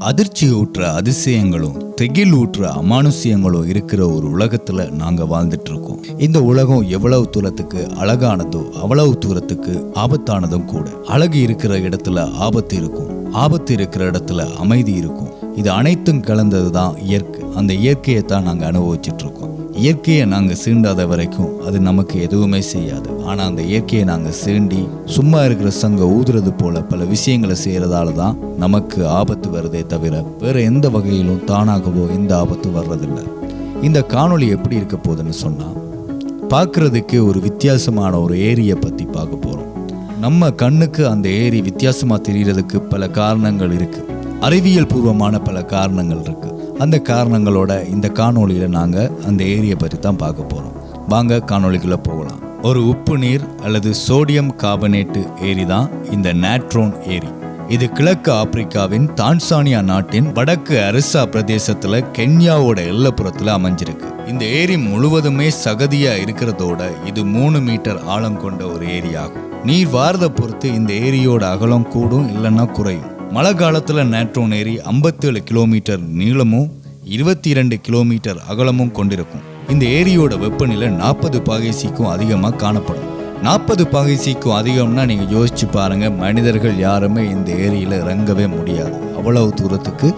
அதிர்ச்சி ஊற்ற அதிசயங்களும் திகில் ஊற்ற அமானுஷியங்களும் இருக்கிற ஒரு உலகத்துல நாங்க வாழ்ந்துட்டு இருக்கோம் இந்த உலகம் எவ்வளவு தூரத்துக்கு அழகானதோ அவ்வளவு தூரத்துக்கு ஆபத்தானதும் கூட. அழகு இருக்கிற இடத்துல ஆபத்து இருக்கும். ஆபத்து இருக்கிற இடத்துல அமைதி இருக்கும். இது அனைத்தும் கலந்தது தான் இயற்கை. அந்த இயற்கையை தான் நாங்கள் அனுபவிச்சுட்டு இருக்கோம் இயற்கையை நாங்கள் சீண்டாத வரைக்கும் அது நமக்கு எதுவுமே செய்யாது. ஆனால் அந்த இயற்கையை நாங்கள் சீண்டி சும்மா இருக்கிற சங்க ஊதுறது போல பல விஷயங்களை செய்கிறதால தான் நமக்கு ஆபத்து வருதே தவிர வேறு எந்த வகையிலும் தானாகவோ எந்த ஆபத்தும் வர்றதில்லை. இந்த காணொளி எப்படி இருக்க போகுதுன்னு சொன்னால் பார்க்குறதுக்கு ஒரு வித்தியாசமான ஒரு ஏரியை பற்றி பார்க்க போகிறோம் நம்ம கண்ணுக்கு அந்த ஏரி வித்தியாசமாக தெரிகிறதுக்கு பல காரணங்கள் இருக்குது அறிவியல் பூர்வமான பல காரணங்கள் இருக்குது அந்த காரணங்களோட இந்த காணொலியில் நாங்கள் அந்த ஏரியை பற்றி தான் பார்க்க போகிறோம் வாங்க காணொலிக்குள்ளே போகலாம். ஒரு உப்பு நீர் அல்லது சோடியம் கார்பனேட்டு ஏரி தான் இந்த நேட்ரோன் ஏரி. இது கிழக்கு ஆப்பிரிக்காவின் தான்சானியா நாட்டின் வடக்கு அரிசா பிரதேசத்தில் கென்யாவோட எல்லப்புறத்தில் அமைஞ்சிருக்கு. இந்த ஏரி முழுவதுமே சகதியா இருக்கிறதோட இது மூணு மீட்டர் ஆழம் கொண்ட ஒரு ஏரியாகும். நீர் வாரத பொறுத்து இந்த ஏரியோட அகலம் கூடும் இல்லைன்னா குறையும். மழை காலத்தில் நேட்ரோன் ஏரி 57 கிலோமீட்டர் நீளமும் இருபத்தி இரண்டு கிலோமீட்டர் அகலமும் கொண்டிருக்கும். இந்த ஏரியோட வெப்பநிலை நாற்பது பாகைசிக்கும் அதிகமாக காணப்படும். நாற்பது பாகைசிக்கும் அதிகம்னா நீங்கள் யோசிச்சு பாருங்கள் மனிதர்கள் யாருமே இந்த ஏரியில் இறங்கவே முடியாது. அவ்வளவு தூரத்துக்கு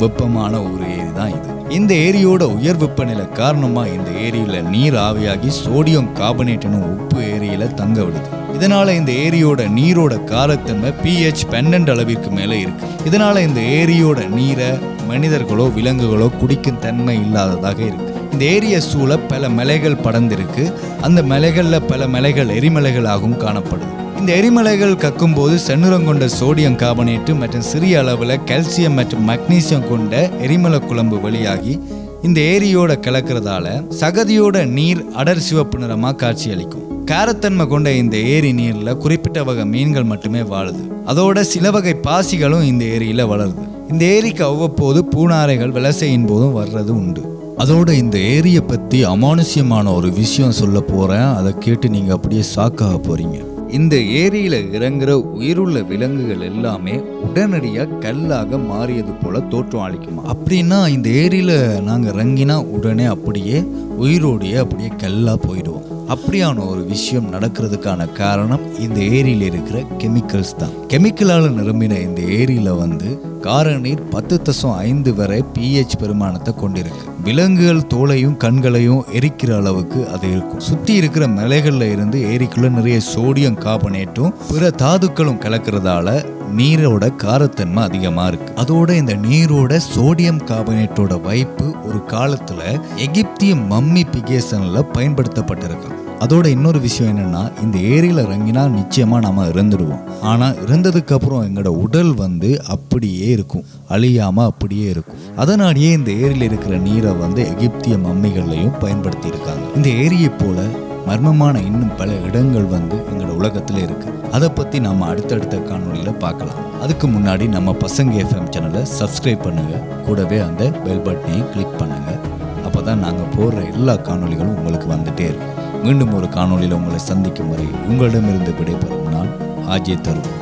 வெப்பமான ஒரு ஏரி தான் இது. இந்த ஏரியோட உயர் வெப்பநிலை காரணமா இந்த ஏரியில நீர் ஆவியாகி சோடியம் கார்பனேட் எனும் உப்பு ஏரியில தங்க விடுது. இதனால இந்த ஏரியோட நீரோட காரத்தன்மை பிஹெச் பன்னெண்டு அளவிற்கு மேல இருக்கு. இதனால இந்த ஏரியோட நீரை மனிதர்களோ விலங்குகளோ குடிக்கும் தன்மை இல்லாததாக இருக்கு. இந்த ஏரியை சூழ பல மலைகள் படர்ந்திருக்கு. அந்த மலைகளில் பல மலைகள் எரிமலைகளாகவும் காணப்படுது. இந்த எரிமலைகள் கக்கும்போது செந்நிறம் கொண்ட சோடியம் கார்பனேட்டு மற்றும் சிறிய அளவில் கால்சியம் மற்றும் மக்னீசியம் கொண்ட எரிமலை குழம்பு வெளியாகி இந்த ஏரியோட கலக்கிறதால சகதியோட நீர் அடர் சிவப்பு நிறமாக காட்சியளிக்கும். காரத்தன்மை கொண்ட இந்த ஏரி நீர்ல குறிப்பிட்ட வகை மீன்கள் மட்டுமே வாழுது. அதோட சில வகை பாசிகளும் இந்த ஏரியில வளருது. இந்த ஏரிக்கு அவ்வப்போது பூனாரைகள் விலசையின் போதும் வர்றது உண்டு. அதோட இந்த ஏரியை பத்தி அமானுஷ்யமான ஒரு விஷயம் சொல்ல போறேன். அதை கேட்டு நீங்க அப்படியே சாக்காக போறீங்க. இந்த ஏரியில இறங்குற உயிருள்ள விலங்குகள் எல்லாமே உடனடியா கல்லாக மாறியது போல தோற்றம் அளிக்குமா? அப்படின்னா இந்த ஏரியில நாங்க இறங்கினா உடனே அப்படியே உயிரோடையே அப்படியே கல்லா போயிடுவோம். அப்படியான ஒரு விஷயம் நடக்கிறதுக்கான காரணம் இந்த ஏரியில் இருக்கிற கெமிக்கல்ஸ் தான். கெமிக்கலால் நிரம்பின இந்த ஏரியில் வந்து காரநீர் பத்து தசம் ஐந்து வரை பிஹெச் பெருமானத்தை கொண்டிருக்கு. விலங்குகள் தோலையும் கண்களையும் எரிக்கிற அளவுக்கு அது இருக்கும். சுற்றி இருக்கிற மலைகள்ல இருந்து ஏரிக்குள்ள நிறைய சோடியம் கார்பனேட்டும் பிற தாதுக்களும் கலக்கிறதால நீரோட காரத்தன்மை அதிகமாக இருக்கு. அதோட இந்த நீரோட சோடியம் கார்பனேட்டோட வைப்பு ஒரு காலத்தில் எகிப்திய மம்மி பிகேசனில் பயன்படுத்தப்பட்டிருக்கு. அதோட இன்னொரு விஷயம் என்னென்னா இந்த ஏரியில் இறங்கினா நிச்சயமாக நம்ம இறந்துடுவோம். ஆனால் இறந்ததுக்கப்புறம் எங்களோட உடல் வந்து அப்படியே இருக்கும். அழியாமல் அப்படியே இருக்கும். அதனாலேயே இந்த ஏரியில் இருக்கிற நீரை வந்து எகிப்திய மம்மிகள்லையும் பயன்படுத்தியிருக்காங்க. இந்த ஏரியை போல மர்மமான இன்னும் பல இடங்கள் வந்து எங்களோட உலகத்தில் இருக்குது அதை பற்றி நம்ம அடுத்தடுத்த காணொலியில் பார்க்கலாம். அதுக்கு முன்னாடி நம்ம பசங்க எஃப்எம் சேனலை சப்ஸ்கிரைப் பண்ணுங்க. கூடவே அந்த பெல் பட்டனையும் கிளிக் அப்போ தான் நாங்கள் போடுற எல்லா காணொளிகளும் உங்களுக்கு வந்துகிட்டே இருக்கும். மீண்டும் ஒரு காணொளியில் உங்களை சந்திக்கும் வரை உங்களிடமிருந்து விடைபெறும் நான் ஆஜே தருவோம்.